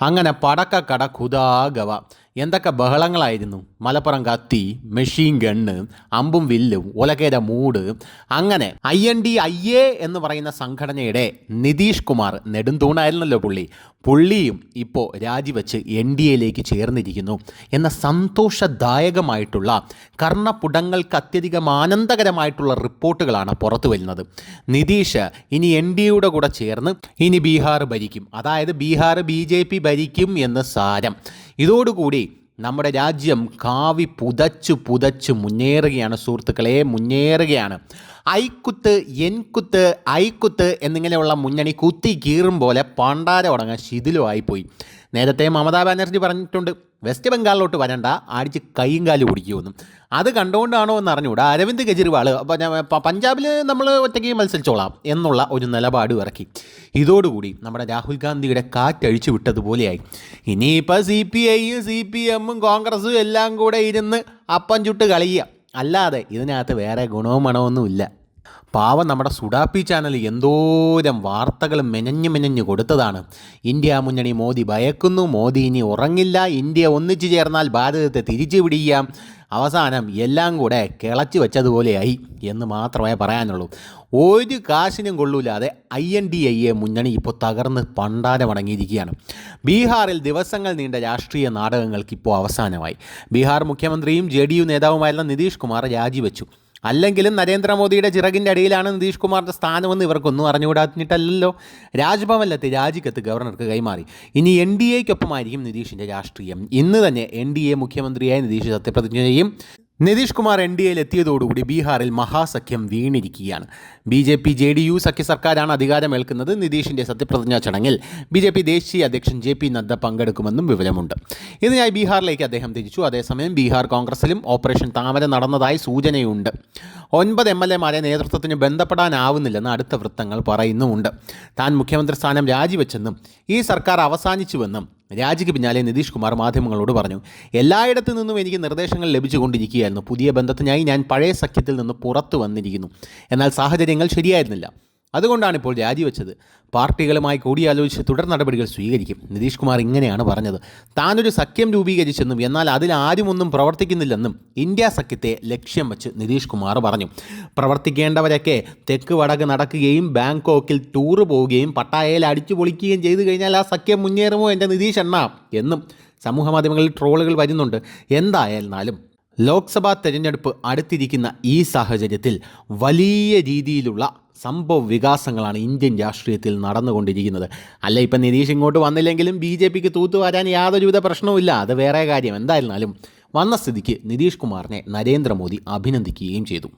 അങ്ങനെ പടക്കക്കട കുതാഗവ. എന്തൊക്കെ ബഹളങ്ങളായിരുന്നു? മലപ്പുറം കത്തി മെഷീൻ ഗണ്ണ് അമ്പും വില്ലും ഒലക്കേര മൂട് അങ്ങനെ I N D I A എന്ന് പറയുന്ന സംഘടനയുടെ നിതീഷ് കുമാർ നെടുന്തൂണായിരുന്നല്ലോ പുള്ളി. പുള്ളിയും ഇപ്പോൾ രാജിവെച്ച് എൻ ഡി എയിലേക്ക് ചേർന്നിരിക്കുന്നു. എന്ന സന്തോഷദായകമായിട്ടുള്ള കർണപുടങ്ങൾക്ക് അത്യധികം ആനന്ദകരമായിട്ടുള്ള റിപ്പോർട്ടുകളാണ് പുറത്തു വരുന്നത്. നിതീഷ് ഇനി എൻ ഡി എയുടെ കൂടെ ചേർന്ന് ഇനി ബീഹാർ ഭരിക്കും. അതായത് ബീഹാർ ബി ജെ പി ഭരിക്കും എന്ന് സാരം. ഇതോടുകൂടി നമ്മുടെ രാജ്യം കാവി പുതച്ചു പുതച്ചു മുന്നേറുകയാണ് സുഹൃത്തുക്കളെ മുന്നേറുകയാണ്. ഐക്കുത്ത് എൻകുത്ത് ഐക്കുത്ത് എന്നിങ്ങനെയുള്ള മുന്നണി കുത്തി കീറും പോലെ പണ്ടാര ഉടങ്ങാൻ ശിഥിലമായിപ്പോയി. നേരത്തെ മമതാ ബാനർജി പറഞ്ഞിട്ടുണ്ട് വെസ്റ്റ് ബംഗാളിലോട്ട് വരണ്ട അടിച്ച് കൈയും കാലും ഓടിക്കുമെന്നും അത് കണ്ടുകൊണ്ടാണോ എന്ന് അറിഞ്ഞുകൂടാ അരവിന്ദ് കെജ്രിവാൾ പഞ്ചാബിൽ നമ്മൾ ഒറ്റയ്ക്ക് മത്സരിച്ചോളാം എന്നുള്ള ഒരു നിലപാട് ഇറക്കി. ഇതോടുകൂടി നമ്മുടെ രാഹുൽ ഗാന്ധിയുടെ കാറ്റഴിച്ചു വിട്ടതുപോലെയായി. ഇനിയിപ്പോൾ സി പി ഐയും സി പി എമ്മും കോൺഗ്രസും എല്ലാം കൂടെ ഇരുന്ന് അപ്പം ചുട്ട് കളിയുക അല്ലാതെ ഇതിനകത്ത് വേറെ ഗുണവും മണമൊന്നുമില്ല പാവം നമ്മുടെ സുഡാപ്പി ചാനൽ എന്തോരം വാർത്തകൾ മെനഞ്ഞു മെനഞ്ഞു കൊടുത്തതാണ്. ഇന്ത്യ മുന്നണി മോദി ഭയക്കുന്നു മോദി ഇനി ഉറങ്ങില്ല ഇന്ത്യ ഒന്നിച്ചു ചേർന്നാൽ ഭാരതത്തെ തിരിച്ചു പിടിക്കാം. അവസാനം എല്ലാം കൂടെ കിളച്ചു വെച്ചതുപോലെയായി എന്ന് മാത്രമേ പറയാനുള്ളൂ. ഒരു കാശിനും കൊള്ളൂലാതെ I N D I A മുന്നണി ഇപ്പോൾ തകർന്ന് പണ്ടാരമടങ്ങിയിരിക്കുകയാണ് ബീഹാറിൽ ദിവസങ്ങൾ നീണ്ട രാഷ്ട്രീയ നാടകങ്ങൾക്ക് ഇപ്പോൾ അവസാനമായി. ബീഹാർ മുഖ്യമന്ത്രിയും ജെ ഡി യു നേതാവുമായിരുന്ന നിതീഷ് കുമാർ രാജിവെച്ചു. അല്ലെങ്കിലും നരേന്ദ്രമോദിയുടെ ചിറകിന്റെ അടിയിലാണ് നിതീഷ് കുമാറിന്റെ സ്ഥാനമെന്ന് ഇവർക്കൊന്നും അറിഞ്ഞുകൂടാഞ്ഞിട്ടല്ലല്ലോ. രാജ്ഭവനിലെത്തി രാജിക്കത്ത് ഗവർണർക്ക് കൈമാറി. ഇനി എൻ ഡി എക്കൊപ്പമായിരിക്കും നിതീഷിന്റെ രാഷ്ട്രീയം. ഇന്ന് തന്നെ എൻ ഡി എ മുഖ്യമന്ത്രിയായി നിതീഷ് സത്യപ്രതിജ്ഞ ചെയ്യും. നിതീഷ് കുമാർ എൻ ഡി എയിൽ എത്തിയതോടുകൂടി ബീഹാറിൽ മഹാസഖ്യം വീണിരിക്കുകയാണ്. B J P J D U സഖ്യ സർക്കാരാണ് അധികാരമേൽക്കുന്നത് നിതീഷിന്റെ സത്യപ്രതിജ്ഞാ ചടങ്ങിൽ. ബി ജെ പി ദേശീയ അധ്യക്ഷൻ ജെ പി നദ്ദ പങ്കെടുക്കുമെന്നും വിവരമുണ്ട്. ഇതിനായി ബീഹാറിലേക്ക് അദ്ദേഹം തിരിച്ചു. അതേസമയം ബീഹാർ കോൺഗ്രസിലും ഓപ്പറേഷൻ താമര നടന്നതായി സൂചനയുണ്ട്. ഒൻപത് എം എൽ എമാരെ നേതൃത്വത്തിന് ബന്ധപ്പെടാനാവുന്നില്ലെന്ന് അടുത്ത വൃത്തങ്ങൾ പറയുന്നുമുണ്ട്. താൻ മുഖ്യമന്ത്രി സ്ഥാനം രാജിവെച്ചെന്നും ഈ സർക്കാർ അവസാനിച്ചുവെന്നും രാജിക്ക് പിന്നാലെ നിതീഷ് കുമാർ മാധ്യമങ്ങളോട് പറഞ്ഞു. എല്ലായിടത്തു നിന്നും എനിക്ക് നിർദ്ദേശങ്ങൾ ലഭിച്ചുകൊണ്ടിരിക്കുകയായിരുന്നു. പുതിയ ബന്ധത്തിനായി ഞാൻ പഴയ സഖ്യത്തിൽ നിന്ന് പുറത്തു വന്നിരിക്കുന്നു. എന്നാൽ സാഹചര്യങ്ങൾ ശരിയായിരുന്നില്ല. അതുകൊണ്ടാണ് ഇപ്പോൾ രാജിവെച്ചത്. പാർട്ടികളുമായി കൂടിയാലോചിച്ച് തുടർ നടപടികൾ സ്വീകരിക്കും. നിതീഷ് കുമാർ ഇങ്ങനെയാണ് പറഞ്ഞത്. താനൊരു സഖ്യം രൂപീകരിച്ചെന്നും എന്നാൽ അതിൽ ആരുമൊന്നും പ്രവർത്തിക്കുന്നില്ലെന്നും ഇന്ത്യ സഖ്യത്തെ ലക്ഷ്യം വെച്ച് നിതീഷ് കുമാർ പറഞ്ഞു. പ്രവർത്തിക്കേണ്ടവരൊക്കെ തെക്ക് വടക്ക് നടക്കുകയും ബാങ്കോക്കിൽ ടൂറ് പോവുകയും പട്ടായയിൽ അടിച്ചു പൊളിക്കുകയും ചെയ്തു കഴിഞ്ഞാൽ ആ സഖ്യം മുന്നേറുമോ എന്റെ നിതീഷ് എണ്ണ എന്നും സമൂഹ മാധ്യമങ്ങളിൽ ട്രോളുകൾ വരുന്നുണ്ട്. എന്തായാലും ലോക്സഭാ തെരഞ്ഞെടുപ്പ് അടുത്തിരിക്കുന്ന ഈ സാഹചര്യത്തിൽ വലിയ രീതിയിലുള്ള സംഭവ വികാസങ്ങളാണ് ഇന്ത്യൻ രാഷ്ട്രീയത്തിൽ നടന്നുകൊണ്ടിരിക്കുന്നത്. അല്ല ഇപ്പം നിതീഷ് ഇങ്ങോട്ട് വന്നില്ലെങ്കിലും ബി ജെ പിക്ക് തൂത്തുവാരാൻ യാതൊരുവിധ പ്രശ്നവുമില്ല അത് വേറെ കാര്യം. എന്തായിരുന്നാലും വന്ന സ്ഥിതിക്ക് നിതീഷ് കുമാറിനെ നരേന്ദ്രമോദി അഭിനന്ദിക്കുകയും ചെയ്തു.